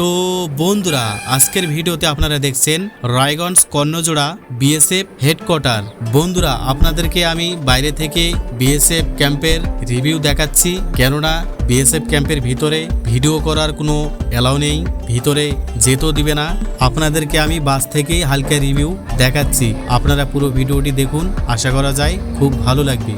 তো বন্ধুরা, আজকের ভিডিওতে আপনারা দেখছেন রায়গঞ্জ কর্ণজোড়া বিএসএফ হেডকোয়ার্টার। বন্ধুরা, আপনাদেরকে আমি বাইরে থেকে বিএসএফ ক্যাম্পের রিভিউ দেখাচ্ছি, কেননা বিএসএফ ক্যাম্পের ভিতরে ভিডিও করার কোনো অ্যালাউ নেই, ভিতরে যেতেও দিবে না। আপনাদেরকে আমি বাস থেকেই হালকা রিভিউ দেখাচ্ছি। আপনারা পুরো ভিডিওটি দেখুন, আশা করা যায় খুব ভালো লাগবে।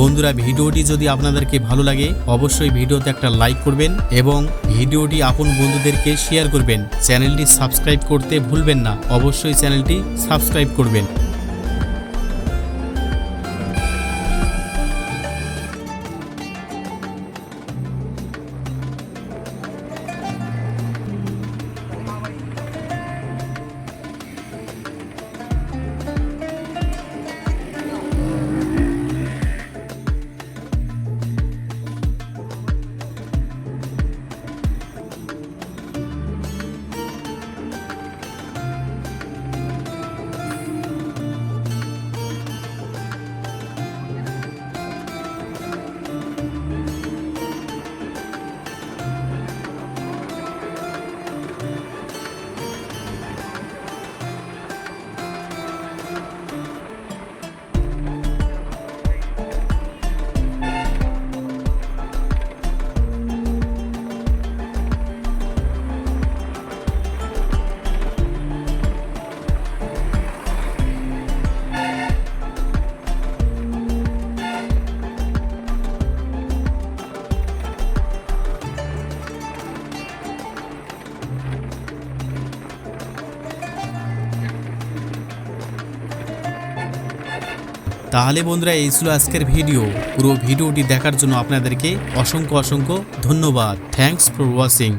বন্ধুরা, ভিডিওটি যদি আপনাদেরকে ভালো লাগে, অবশ্যই ভিডিওতে একটা লাইক করবেন এবং ভিডিওটি আপন বন্ধুদেরকে শেয়ার করবেন। চ্যানেলটি সাবস্ক্রাইব করতে ভুলবেন না। অবশ্যই চ্যানেলটি সাবস্ক্রাইব করবেন। তাহলে বন্ধুরা, এই ছিল আজকের ভিডিও। পুরো ভিডিওটি দেখার জন্য আপনাদেরকে অসংখ্য অসংখ্য ধন্যবাদ। Thanks for watching